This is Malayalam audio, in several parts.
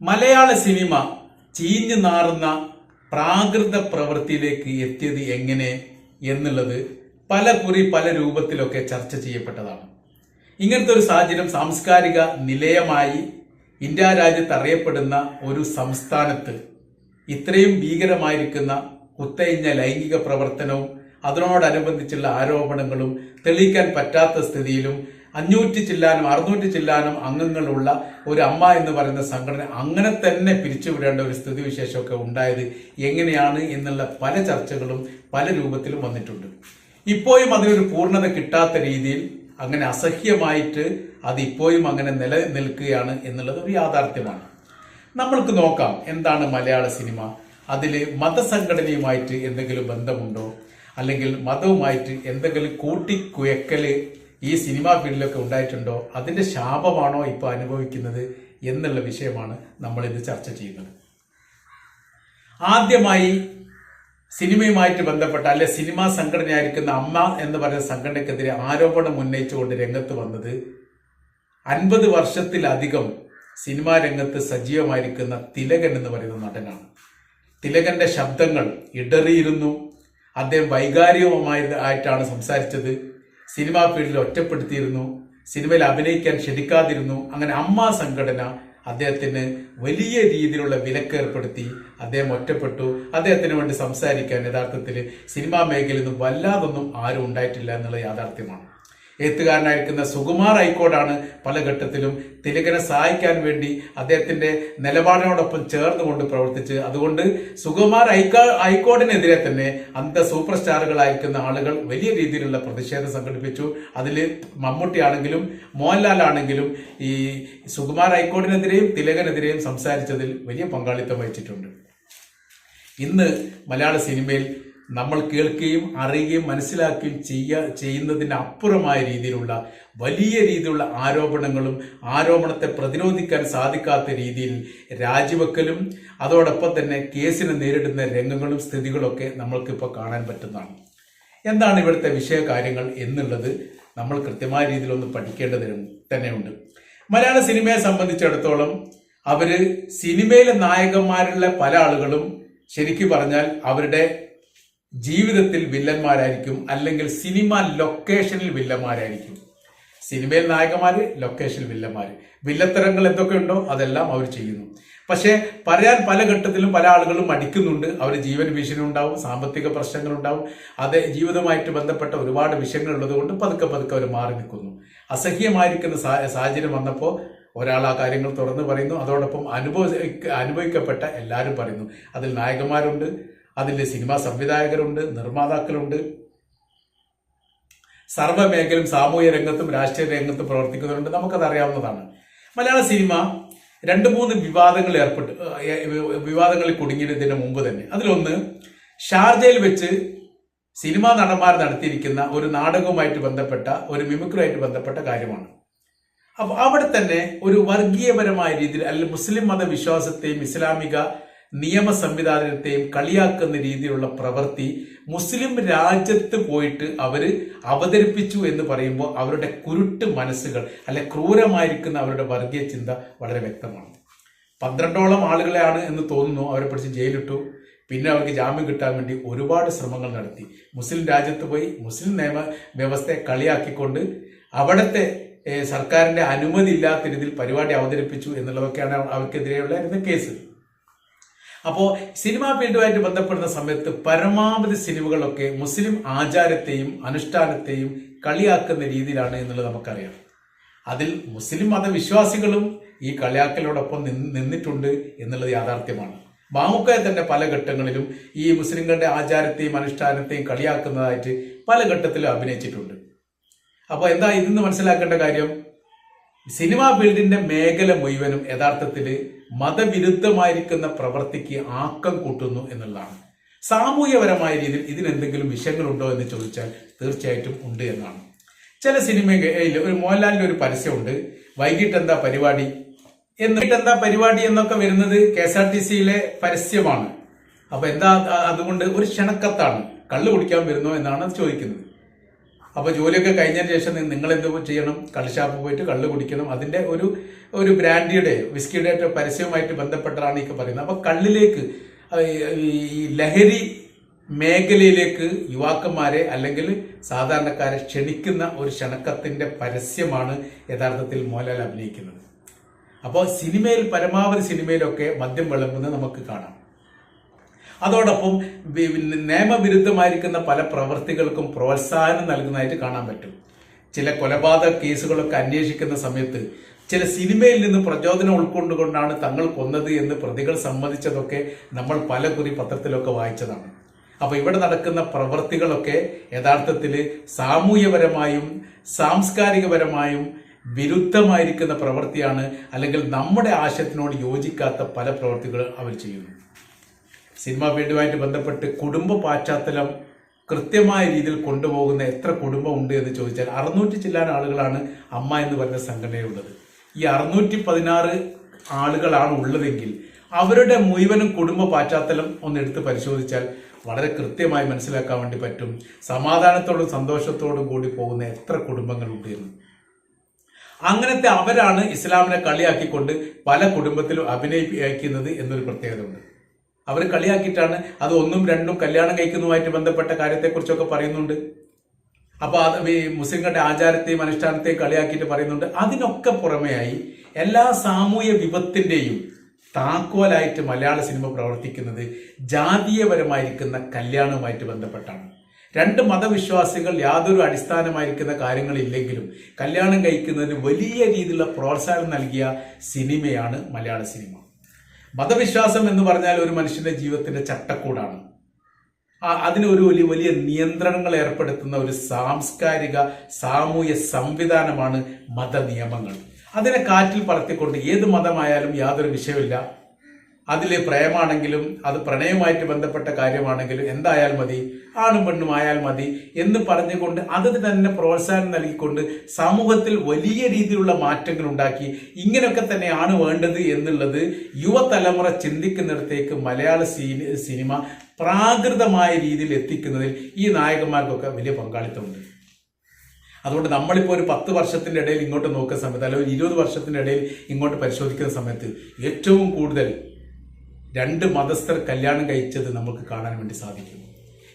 മലയാള സിനിമ ചീഞ്ഞു നാറുന്ന പ്രാകൃത പ്രവൃത്തിയിലേക്ക് എത്തിയത് എങ്ങനെ എന്നുള്ളത് പല കുറി പല രൂപത്തിലൊക്കെ ചർച്ച ചെയ്യപ്പെട്ടതാണ്. ഇങ്ങനത്തെ ഒരു സാഹചര്യം സാംസ്കാരിക നിലയമായി ഇന്ത്യ രാജ്യത്ത് അറിയപ്പെടുന്ന ഒരു സംസ്ഥാനത്ത് ഇത്രയും ഭീകരമായിരിക്കുന്ന കുത്തയിഞ്ഞ ലൈംഗിക പ്രവർത്തനവും അതിനോടനുബന്ധിച്ചുള്ള ആരോപണങ്ങളും തെളിയിക്കാൻ പറ്റാത്ത സ്ഥിതിയിലും അഞ്ഞൂറ്റി ചില്ലാനും അറുന്നൂറ്റി ചില്ലാനും അംഗങ്ങളുള്ള ഒരു അമ്മ എന്ന് പറയുന്ന സംഘടന അങ്ങനെ തന്നെ പിരിച്ചുവിടേണ്ട ഒരു സ്ഥിതിവിശേഷമൊക്കെ ഉണ്ടായത് എങ്ങനെയാണ് എന്നുള്ള പല ചർച്ചകളും പല രൂപത്തിലും വന്നിട്ടുണ്ട്. ഇപ്പോഴും അതിനൊരു പൂർണത കിട്ടാത്ത രീതിയിൽ അങ്ങനെ അസഹ്യമായിട്ട് അത് ഇപ്പോഴും അങ്ങനെ നിലനിൽക്കുകയാണ് എന്നുള്ളത് ഒരു യാഥാർത്ഥ്യമാണ്. നമ്മൾക്ക് നോക്കാം എന്താണ് മലയാള സിനിമ. അതിൽ മതസംഘടനയുമായിട്ട് എന്തെങ്കിലും ബന്ധമുണ്ടോ? അല്ലെങ്കിൽ മതവുമായിട്ട് എന്തെങ്കിലും കൂട്ടിക്കുയക്കൽ ഈ സിനിമാ ഫീൽഡിലൊക്കെ ഉണ്ടായിട്ടുണ്ടോ? അതിന്റെ ശാപമാണോ ഇപ്പോൾ അനുഭവിക്കുന്നത് എന്നുള്ള വിഷയമാണ് നമ്മൾ ഇത് ചർച്ച ചെയ്യുന്നത്. ആദ്യമായി സിനിമയുമായിട്ട് ബന്ധപ്പെട്ട അല്ലെ സിനിമാ സംഘടനയായിരിക്കുന്ന അമ്മ എന്ന് പറയുന്ന സംഘടനയ്ക്കെതിരെ ആരോപണം ഉന്നയിച്ചുകൊണ്ട് രംഗത്ത് വന്നത് അൻപത് വർഷത്തിലധികം സിനിമാ രംഗത്ത് സജീവമായിരിക്കുന്ന തിലകൻ എന്ന് പറയുന്ന നടനാണ്. തിലകന്റെ ശബ്ദങ്ങൾ ഇടറിയിരുന്നു. അദ്ദേഹം വൈകാരികമായി ആയിട്ടാണ് സംസാരിച്ചത്. സിനിമാ ഫീൽഡിൽ ഒറ്റപ്പെടുത്തിയിരുന്നു. സിനിമയിൽ അഭിനയിക്കാൻ ക്ഷണിക്കാതിരുന്നു. അങ്ങനെ അമ്മ സംഘടന അദ്ദേഹത്തിന് വലിയ രീതിയിലുള്ള വിലക്ക് ഏർപ്പെടുത്തി. അദ്ദേഹം ഒറ്റപ്പെട്ടു. അദ്ദേഹത്തിന് വേണ്ടി സംസാരിക്കാൻ യഥാർത്ഥത്തിൽ സിനിമാ മേഖലയിൽ നിന്നും വല്ലാതൊന്നും ആരും ഉണ്ടായിട്ടില്ല എന്നുള്ള യാഥാർത്ഥ്യമാണ്. എഴുത്തുകാരനായിരിക്കുന്ന സുകുമാർ ഐക്കോടാണ് പല ഘട്ടത്തിലും തിലകനെ സഹായിക്കാൻ വേണ്ടി അദ്ദേഹത്തിന്റെ നിലപാടിനോടൊപ്പം ചേർന്നുകൊണ്ട് പ്രവർത്തിച്ച് അതുകൊണ്ട് സുകുമാർ ഐക്കോ ഐക്കോടിനെതിരെ തന്നെ അന്ത സൂപ്പർ സ്റ്റാറുകളായിരിക്കുന്ന ആളുകൾ വലിയ രീതിയിലുള്ള പ്രതിഷേധം സംഘടിപ്പിച്ചു. അതിൽ മമ്മൂട്ടി ആണെങ്കിലും മോഹൻലാൽ ആണെങ്കിലും ഈ സുകുമാർ ഐക്കോടിനെതിരെയും തിലകനെതിരെയും സംസാരിച്ചതിൽ വലിയ പങ്കാളിത്തം വഹിച്ചിട്ടുണ്ട്. ഇന്ന് മലയാള സിനിമയിൽ നമ്മൾ കേൾക്കുകയും അറിയുകയും മനസ്സിലാക്കുകയും ചെയ്യ ചെയ്യുന്നതിന് അപ്പുറമായ രീതിയിലുള്ള വലിയ രീതിയിലുള്ള ആരോപണങ്ങളും ആരോപണത്തെ പ്രതിരോധിക്കാൻ സാധിക്കാത്ത രീതിയിൽ രാജിവെക്കലും അതോടൊപ്പം തന്നെ കേസിനെ നേരിടുന്ന രംഗങ്ങളും സ്ഥിതികളൊക്കെ നമ്മൾക്കിപ്പോൾ കാണാൻ പറ്റുന്നതാണ്. എന്താണ് ഇവിടുത്തെ വിഷയകാര്യങ്ങൾ എന്നുള്ളത് നമ്മൾ കൃത്യമായ രീതിയിലൊന്ന് പഠിക്കേണ്ടത് തന്നെയുണ്ട്. മലയാള സിനിമയെ സംബന്ധിച്ചിടത്തോളം അവർ സിനിമയിലെ നായകന്മാരുള്ള പല ആളുകളും ശരിക്കു പറഞ്ഞാൽ അവരുടെ ജീവിതത്തിൽ വില്ലന്മാരായിരിക്കും അല്ലെങ്കിൽ സിനിമ ലൊക്കേഷനിൽ വില്ലന്മാരായിരിക്കും. സിനിമയിൽ നായകന്മാര് ലൊക്കേഷനിൽ വില്ലന്മാര്. വില്ലത്തരങ്ങൾ എന്തൊക്കെയുണ്ടോ അതെല്ലാം അവർ ചെയ്യുന്നു. പക്ഷേ പറയാൻ പല ഘട്ടത്തിലും പല ആളുകളും മടിക്കുന്നുണ്ട്. അവർ ജീവൻ ഭീഷണി ഉണ്ടാവും സാമ്പത്തിക പ്രശ്നങ്ങൾ ഉണ്ടാവും അത് ജീവിതമായിട്ട് ബന്ധപ്പെട്ട ഒരുപാട് വിഷയങ്ങൾ ഉള്ളതുകൊണ്ട് പതുക്കെ പതുക്കെ അവർ മാറി നിൽക്കുന്നു. അസഹ്യമായിരിക്കുന്ന സാഹചര്യം വന്നപ്പോൾ ഒരാൾ ആ കാര്യങ്ങൾ തുറന്നു പറയുന്നു. അതോടൊപ്പം അനുഭവ അനുഭവിക്കപ്പെട്ട എല്ലാവരും പറയുന്നു. അതിൽ നായകന്മാരുണ്ട് അതിൽ സിനിമാ സംവിധായകരുണ്ട് നിർമ്മാതാക്കളുണ്ട്. സർവമേഖലയും സാമൂഹ്യ രംഗത്തും രാഷ്ട്രീയ രംഗത്തും പ്രവർത്തിക്കുന്നവരുണ്ട്. നമുക്കത് അറിയാവുന്നതാണ് മലയാള സിനിമ രണ്ട് മൂന്ന് വിവാദങ്ങൾ ഏർപ്പെട്ട് വിവാദങ്ങളിൽ കുടുങ്ങിയതിന് മുമ്പ് തന്നെ. അതിലൊന്ന് ഷാർജയിൽ വെച്ച് സിനിമാ നടന്മാർ നടത്തിയിരിക്കുന്ന ഒരു നാടകവുമായിട്ട് ബന്ധപ്പെട്ട ഒരു മിമിക്രുമായിട്ട് ബന്ധപ്പെട്ട കാര്യമാണ്. അപ്പൊ അവിടെ തന്നെ ഒരു വർഗീയപരമായ രീതിയിൽ അല്ലെങ്കിൽ മുസ്ലിം മതവിശ്വാസത്തെയും ഇസ്ലാമിക നിയമ സംവിധാനത്തെയും കളിയാക്കുന്ന രീതിയിലുള്ള പ്രവൃത്തി മുസ്ലിം രാജ്യത്ത് പോയിട്ട് അവർ അവതരിപ്പിച്ചു എന്ന് പറയുമ്പോൾ അവരുടെ കുരുട്ട് മനസ്സുകൾ അല്ലെ ക്രൂരമായിരിക്കുന്ന അവരുടെ വർഗീയ ചിന്ത വളരെ വ്യക്തമാണ്. പന്ത്രണ്ടോളം ആളുകളെയാണ് എന്ന് തോന്നുന്നു അവരെ പിടിച്ച് ജയിലിട്ടു. പിന്നെ അവർക്ക് ജാമ്യം കിട്ടാൻ വേണ്ടി ഒരുപാട് ശ്രമങ്ങൾ നടത്തി. മുസ്ലിം രാജ്യത്ത് പോയി മുസ്ലിം നിയമ വ്യവസ്ഥയെ കളിയാക്കിക്കൊണ്ട് അവിടുത്തെ സർക്കാരിന്റെ അനുമതി ഇല്ലാത്ത രീതിയിൽ പരിപാടി അവതരിപ്പിച്ചു എന്നുള്ളതൊക്കെയാണ് അവർക്കെതിരെയുള്ള കേസ്. അപ്പോൾ സിനിമാ ഫീൽഡുമായിട്ട് ബന്ധപ്പെടുന്ന സമയത്ത് പരമാവധി സിനിമകളൊക്കെ മുസ്ലിം ആചാരത്തെയും അനുഷ്ഠാനത്തെയും കളിയാക്കുന്ന രീതിയിലാണ് എന്നുള്ളത് നമുക്കറിയാം. അതിൽ മുസ്ലിം മതവിശ്വാസികളും ഈ കളിയാക്കലോടൊപ്പം നിന്നിട്ടുണ്ട് എന്നുള്ളത് യാഥാർത്ഥ്യമാണ്. ബാമുക്കയെ തന്നെ പല ഘട്ടങ്ങളിലും ഈ മുസ്ലിങ്ങളുടെ ആചാരത്തെയും അനുഷ്ഠാനത്തെയും കളിയാക്കുന്നതായിട്ട് പല ഘട്ടത്തിലും അഭിനയിച്ചിട്ടുണ്ട്. അപ്പോൾ എന്താ ഇതെന്ന് മനസ്സിലാക്കേണ്ട കാര്യം? സിനിമാ ഫീൽഡിന്റെ മേഖല മുഴുവനും യഥാർത്ഥത്തിൽ മതവിരുദ്ധമായിരിക്കുന്ന പ്രവൃത്തിക്ക് ആക്കം കൂട്ടുന്നു എന്നുള്ളതാണ്. സാമൂഹ്യപരമായ രീതിയിൽ ഇതിനെന്തെങ്കിലും വിഷയങ്ങളുണ്ടോ എന്ന് ചോദിച്ചാൽ തീർച്ചയായിട്ടും ഉണ്ട് എന്നാണ്. ചില സിനിമയിൽ ഒരു മോഹൻലാലിന്റെ ഒരു പരസ്യമുണ്ട്. വൈകിട്ട് എന്താ പരിപാടി? എന്നിട്ട് എന്താ പരിപാടി എന്നൊക്കെ വരുന്നത് കെ എസ് ആർ ടി സിയിലെ പരസ്യമാണ്. അപ്പൊ എന്താ അതുകൊണ്ട് ഒരു ക്ഷണക്കത്താണ്. കള്ളു കുടിക്കാൻ വരുന്നോ എന്നാണ് ചോദിക്കുന്നത്. അപ്പോൾ ജോലിയൊക്കെ കഴിഞ്ഞതിന് ശേഷം നിങ്ങൾ എന്ത് ചെയ്യണം? കള്ളുഷാപ്പ് പോയിട്ട് കള്ള് കുടിക്കണം. അതിന്റെ ഒരു ഒരു ബ്രാൻഡിയുടെ വിസ്കിയുടെ പരസ്യവുമായിട്ട് ബന്ധപ്പെട്ടതാണ് ഈ പറയുന്നത്. അപ്പോൾ കള്ളിലേക്ക് ഈ ലഹരി മേഖലയിലേക്ക് യുവാക്കന്മാരെ അല്ലെങ്കിൽ സാധാരണക്കാരെ ക്ഷണിക്കുന്ന ഒരു ക്ഷണക്കത്തിന്റെ പരസ്യമാണ് യഥാർത്ഥത്തിൽ മോഹൻലാൽ അഭിനയിക്കുന്നത്. അപ്പോൾ സിനിമയിൽ പരമാവധി സിനിമയിലൊക്കെ മദ്യം വിളമ്പുന്നത് നമുക്ക് കാണാം. അതോടൊപ്പം നിയമവിരുദ്ധമായിരിക്കുന്ന പല പ്രവൃത്തികൾക്കും പ്രോത്സാഹനം നൽകുന്നതായിട്ട് കാണാൻ പറ്റും. ചില കൊലപാതക കേസുകളൊക്കെ അന്വേഷിക്കുന്ന സമയത്ത് ചില സിനിമയിൽ നിന്ന് പ്രചോദനം ഉൾക്കൊണ്ടുകൊണ്ടാണ് തങ്ങൾ കൊന്നത് എന്ന് പ്രതികൾ സമ്മതിച്ചതൊക്കെ നമ്മൾ പല കുറി പത്രത്തിലൊക്കെ വായിച്ചതാണ്. അപ്പൊ ഇവിടെ നടക്കുന്ന പ്രവൃത്തികളൊക്കെ യഥാർത്ഥത്തിൽ സാമൂഹ്യപരമായും സാംസ്കാരികപരമായും വിരുദ്ധമായിരിക്കുന്ന പ്രവൃത്തിയാണ് അല്ലെങ്കിൽ നമ്മുടെ ആശയത്തിനോട് യോജിക്കാത്ത പല പ്രവൃത്തികൾ അവർ ചെയ്യുന്നു. സിനിമാ ഫീൽഡുമായിട്ട് ബന്ധപ്പെട്ട് കുടുംബ പാശ്ചാത്തലം കൃത്യമായ രീതിയിൽ കൊണ്ടുപോകുന്ന എത്ര കുടുംബമുണ്ട് എന്ന് ചോദിച്ചാൽ അറുന്നൂറ്റി ചില്ലാൻ ആളുകളാണ് അമ്മ എന്ന് പറഞ്ഞ സംഘടനയുള്ളത്. ഈ അറുന്നൂറ്റി പതിനാറ് ആളുകളാണ് ഉള്ളതെങ്കിൽ അവരുടെ മുഴുവനും കുടുംബ പാശ്ചാത്തലം ഒന്ന് എടുത്ത് പരിശോധിച്ചാൽ വളരെ കൃത്യമായി മനസ്സിലാക്കാൻ വേണ്ടി പറ്റും. സമാധാനത്തോടും സന്തോഷത്തോടും കൂടി പോകുന്ന എത്ര കുടുംബങ്ങളുണ്ട് എന്ന്. അങ്ങനത്തെ അവരാണ് ഇസ്ലാമിനെ കളിയാക്കിക്കൊണ്ട് പല കുടുംബത്തിലും അഭിനയിക്കുന്നത് എന്നൊരു പ്രത്യേകത ഉണ്ട് അവർ കളിയാക്കിയിട്ടാണ് അത് ഒന്നും രണ്ടും കല്യാണം കഴിക്കുന്നതുമായിട്ട് ബന്ധപ്പെട്ട കാര്യത്തെക്കുറിച്ചൊക്കെ പറയുന്നുണ്ട്. അപ്പോൾ അത് ഈ മുസ്ലിങ്ങളുടെ ആചാരത്തെയും അനുഷ്ഠാനത്തെയും കളിയാക്കിയിട്ട് പറയുന്നുണ്ട്. അതിനൊക്കെ പുറമെയായി എല്ലാ സാമൂഹ്യ വിപത്തിന്റെയും താക്കോലായിട്ട് മലയാള സിനിമ പ്രവർത്തിക്കുന്നത് ജാതീയപരമായിരിക്കുന്ന കല്യാണവുമായിട്ട് ബന്ധപ്പെട്ടാണ്. രണ്ട് മതവിശ്വാസികൾ യാതൊരു അടിസ്ഥാനമായിരിക്കുന്ന കാര്യങ്ങളില്ലെങ്കിലും കല്യാണം കഴിക്കുന്നതിന് വലിയ രീതിയിലുള്ള പ്രോത്സാഹനം നൽകിയ സിനിമയാണ് മലയാള സിനിമ. മതവിശ്വാസം എന്ന് പറഞ്ഞാൽ ഒരു മനുഷ്യന്റെ ജീവിതത്തിന്റെ ചട്ടക്കൂടാണ്. അതിനൊരു വലിയ വലിയ നിയന്ത്രണങ്ങൾ ഏർപ്പെടുത്തുന്ന ഒരു സാംസ്കാരിക സാമൂഹ്യ സംവിധാനമാണ് മതനിയമങ്ങൾ. അതിനെ കാറ്റിൽ പറത്തിക്കൊണ്ട് ഏത് മതമായാലും യാതൊരു വിഷയമില്ല അതിൽ പ്രേമാണെങ്കിലും അത് പ്രണയവുമായിട്ട് ബന്ധപ്പെട്ട കാര്യമാണെങ്കിലും എന്തായാൽ മതി ആണും പെണ്ണും ആയാൽ മതി എന്ന് പറഞ്ഞുകൊണ്ട് അത് തന്നെ പ്രോത്സാഹനം നൽകിക്കൊണ്ട് സമൂഹത്തിൽ വലിയ രീതിയിലുള്ള മാറ്റങ്ങൾ ഉണ്ടാക്കി ഇങ്ങനെയൊക്കെ തന്നെയാണ് വേണ്ടത് എന്നുള്ളത് യുവതലമുറ ചിന്തിക്കുന്നിടത്തേക്ക് മലയാള സീനി- സിനിമ പ്രാകൃതമായ രീതിയിൽ എത്തിക്കുന്നതിൽ ഈ നായകന്മാർക്കൊക്കെ വലിയ പങ്കാളിത്തമുണ്ട്. അതുകൊണ്ട് നമ്മളിപ്പോൾ ഒരു പത്ത് വർഷത്തിന്റെ ഇടയിൽ ഇങ്ങോട്ട് നോക്കുന്ന സമയത്ത് അല്ലെങ്കിൽ ഒരു ഇരുപത് വർഷത്തിന്റെ ഇടയിൽ ഇങ്ങോട്ട് പരിശോധിക്കുന്ന സമയത്ത് ഏറ്റവും കൂടുതൽ രണ്ട് മതസ്ഥർ കല്യാണം കഴിച്ചത് നമുക്ക് കാണാൻ വേണ്ടി സാധിക്കും.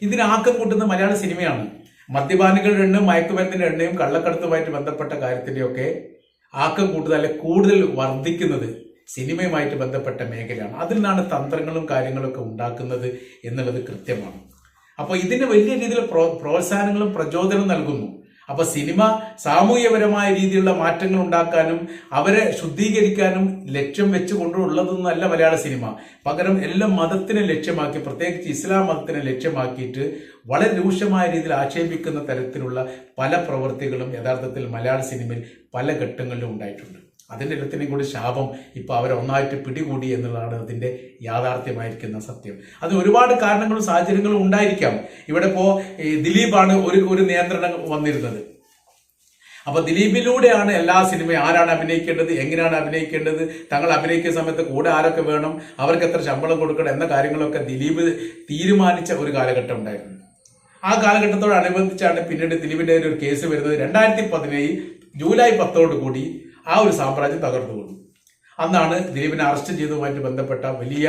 ഇതിന് ആക്കം കൂട്ടുന്ന മലയാള സിനിമയാണ്. മദ്യപാനികളുടെ എണ്ണയും മയക്കുമരുന്നിന്റെ എണ്ണയും കള്ളക്കടത്തുമായിട്ട് ബന്ധപ്പെട്ട കാര്യത്തിന്റെയൊക്കെ ആക്കം കൂടുതൽ അല്ലെ കൂടുതൽ വർദ്ധിക്കുന്നത് സിനിമയുമായിട്ട് ബന്ധപ്പെട്ട മേഖലയാണ്. അതിൽ നിന്നാണ് തന്ത്രങ്ങളും കാര്യങ്ങളൊക്കെ ഉണ്ടാക്കുന്നത് എന്നുള്ളത് കൃത്യമാണ്. അപ്പോൾ ഇതിന് വലിയ രീതിയിൽ പ്രോ- പ്രോത്സാഹനങ്ങളും പ്രചോദനവും നൽകുന്നു. അപ്പൊ സിനിമ സാമൂഹ്യപരമായ രീതിയിലുള്ള മാറ്റങ്ങൾ ഉണ്ടാക്കാനും അവരെ ശുദ്ധീകരിക്കാനും ലക്ഷ്യം വെച്ചുകൊണ്ടുള്ളതൊന്നും അല്ല മലയാള സിനിമ. പകരം എല്ലാം മതത്തിനെ ലക്ഷ്യമാക്കി പ്രത്യേകിച്ച് ഇസ്ലാം മതത്തിനെ ലക്ഷ്യമാക്കിയിട്ട് വളരെ രൂക്ഷമായ രീതിയിൽ ആക്ഷേപിക്കുന്ന തരത്തിലുള്ള പല പ്രവൃത്തികളും യഥാർത്ഥത്തിൽ മലയാള സിനിമയിൽ പല ഘട്ടങ്ങളിലും ഉണ്ടായിട്ടുണ്ട്. അതിന്റെ എല്ലാത്തിനെയും കൂടി ശാപം ഇപ്പോൾ അവരെ ഒന്നായിട്ട് പിടികൂടി എന്നുള്ളതാണ് അതിന്റെ യാഥാർത്ഥ്യമായിരിക്കുന്ന സത്യം. അത് ഒരുപാട് കാരണങ്ങളും സാഹചര്യങ്ങളും ഉണ്ടായിരിക്കാം. ഇവിടെ ഇപ്പോൾ ദിലീപാണ് ഒരു ഒരു നിയന്ത്രണം വന്നിരുന്നത്. അപ്പൊ ദിലീപിലൂടെയാണ് എല്ലാ സിനിമയും ആരാണ് അഭിനയിക്കേണ്ടത് എങ്ങനെയാണ് അഭിനയിക്കേണ്ടത് തങ്ങൾ അഭിനയിക്കുന്ന സമയത്ത് കൂടെ ആരൊക്കെ വേണം അവർക്ക് എത്ര ശമ്പളം കൊടുക്കണം എന്ന കാര്യങ്ങളൊക്കെ ദിലീപ് തീരുമാനിച്ച ഒരു കാലഘട്ടം ഉണ്ടായിരുന്നു. ആ കാലഘട്ടത്തോടനുബന്ധിച്ചാണ് പിന്നീട് ദിലീപിന്റെ ഒരു കേസ് വരുന്നത്. രണ്ടായിരത്തി പതിനേഴ് ജൂലൈ പത്തോടു കൂടി ആ ഒരു സാമ്രാജ്യം തകർന്നു പോകുന്നു അന്നാണ് ദിലീപിനെ അറസ്റ്റ് ചെയ്തതുമായിട്ട് ബന്ധപ്പെട്ട വലിയ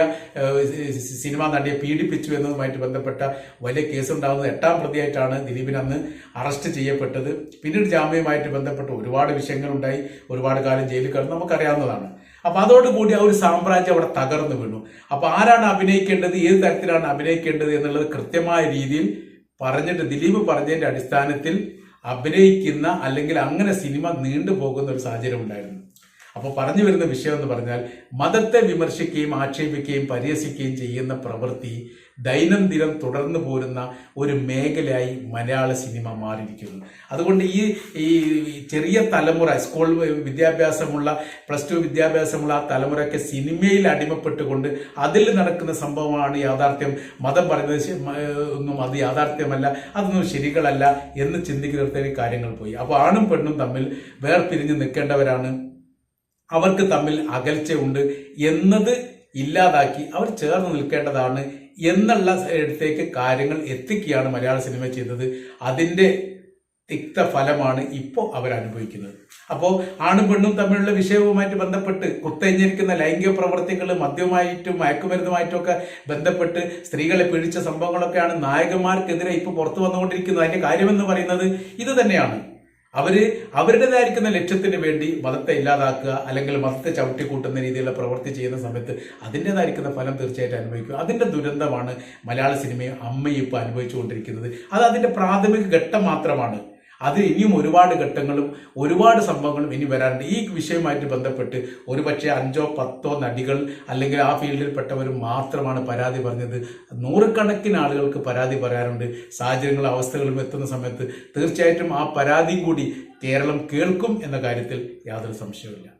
സിനിമ നടിയെ പീഡിപ്പിച്ചു എന്നതുമായിട്ട് ബന്ധപ്പെട്ട വലിയ കേസ് ഉണ്ടാകുന്നത് എട്ടാം പ്രതിയായിട്ടാണ് ദിലീപിന് അന്ന് അറസ്റ്റ് ചെയ്യപ്പെട്ടത്. പിന്നീട് ജാമ്യവുമായിട്ട് ബന്ധപ്പെട്ട് ഒരുപാട് വിഷയങ്ങളുണ്ടായി. ഒരുപാട് കാലം ജയിലിൽ കിടന്നു നമുക്കറിയാവുന്നതാണ്. അപ്പൊ അതോടുകൂടി ആ ഒരു സാമ്രാജ്യം അവിടെ തകർന്നു വീണു. അപ്പൊ ആരാണ് അഭിനയിക്കേണ്ടത്? ഏത് തരത്തിലാണ് അഭിനയിക്കേണ്ടത് എന്നുള്ളത് കൃത്യമായ രീതിയിൽ പറഞ്ഞിട്ട് ദിലീപ് പറഞ്ഞതിന്റെ അടിസ്ഥാനത്തിൽ അഭിനയിക്കുന്ന അല്ലെങ്കിൽ അങ്ങനെ സിനിമ നീണ്ടുപോകുന്ന ഒരു സാഹചര്യം ഉണ്ടായിരുന്നു. അപ്പോൾ പറഞ്ഞു വരുന്ന വിഷയം എന്ന് പറഞ്ഞാൽ മതത്തെ വിമർശിക്കുകയും ആക്ഷേപിക്കുകയും പരിഹസിക്കുകയും ചെയ്യുന്ന പ്രവൃത്തി ദൈനംദിനം തുടർന്നു പോരുന്ന ഒരു മേഖലയായി മലയാള സിനിമ മാറിയിരിക്കുന്നു. അതുകൊണ്ട് ഈ ഈ ചെറിയ തലമുറ സ്കൂൾ വിദ്യാഭ്യാസമുള്ള പ്ലസ് ടു വിദ്യാഭ്യാസമുള്ള ആ തലമുറയ്ക്ക് സിനിമയിൽ അടിമപ്പെട്ടുകൊണ്ട് അതിൽ നടക്കുന്ന സംഭവമാണ് യാഥാർത്ഥ്യം. മതം പറയുന്നത് ഒന്നും അത് യാഥാർത്ഥ്യമല്ല അതൊന്നും ശരികളല്ല എന്ന് ചിന്തിക്കുന്നിടത്തേക്ക് കാര്യങ്ങൾ പോയി. അപ്പോൾ ആണും പെണ്ണും തമ്മിൽ വേർപിരിഞ്ഞ് നിൽക്കേണ്ടവരാണ് അവർക്ക് തമ്മിൽ അകൽച്ചയുണ്ട് എന്നത് ഇല്ലാതാക്കി അവർ ചേർന്ന് നിൽക്കേണ്ടതാണ് എന്നുള്ള ഇടത്തേക്ക് കാര്യങ്ങൾ എത്തിക്കുകയാണ് മലയാള സിനിമ ചെയ്തത്. അതിന്റെ തിക്ത ഫലമാണ് ഇപ്പോൾ അവർ അനുഭവിക്കുന്നത് അപ്പോൾ ആണും പെണ്ണും തമ്മിലുള്ള വിഷയവുമായിട്ട് ബന്ധപ്പെട്ട് കുത്തഞ്ഞിരിക്കുന്ന ലൈംഗിക പ്രവർത്തികൾ മദ്യവുമായിട്ടും മയക്കുമരുന്നുമായിട്ടും ഒക്കെ ബന്ധപ്പെട്ട് സ്ത്രീകളെ പീഡിച്ച സംഭവങ്ങളൊക്കെയാണ് നായകന്മാർക്കെതിരെ ഇപ്പോൾ പുറത്തു വന്നുകൊണ്ടിരിക്കുന്നത്. അതിന്റെ കാര്യമെന്ന് പറയുന്നത് ഇത് തന്നെയാണ്. അവർ അവരുടേതായിരിക്കുന്ന ലക്ഷ്യത്തിന് വേണ്ടി മതത്തെ ഇല്ലാതാക്കുക അല്ലെങ്കിൽ മതത്തെ ചവിട്ടി കൂട്ടുന്ന രീതിയിലുള്ള പ്രവൃത്തി ചെയ്യുന്ന സമയത്ത് അതിന്റെതായിരിക്കുന്ന ഫലം തീർച്ചയായിട്ടും അനുഭവിക്കും അതിന്റെ ദുരന്തമാണ് മലയാള സിനിമയും അമ്മയും ഇപ്പോൾ അനുഭവിച്ചുകൊണ്ടിരിക്കുന്നത്. അത് അതിന്റെ പ്രാഥമിക ഘട്ടം മാത്രമാണ്. അത് ഇനിയും ഒരുപാട് ഘട്ടങ്ങളും ഒരുപാട് സംഭവങ്ങളും ഇനി വരാറുണ്ട്. ഈ വിഷയവുമായിട്ട് ബന്ധപ്പെട്ട് ഒരുപക്ഷെ അഞ്ചോ പത്തോ നടികൾ അല്ലെങ്കിൽ ആ ഫീൽഡിൽപ്പെട്ടവരും മാത്രമാണ് പരാതി പറഞ്ഞത്. നൂറുകണക്കിന് ആളുകൾക്ക് പരാതി പറയാറുണ്ട്. സാഹചര്യങ്ങളും അവസ്ഥകളും എത്തുന്ന സമയത്ത് തീർച്ചയായിട്ടും ആ പരാതിയും കൂടി കേരളം കേൾക്കും എന്ന കാര്യത്തിൽ യാതൊരു സംശയവുമില്ല.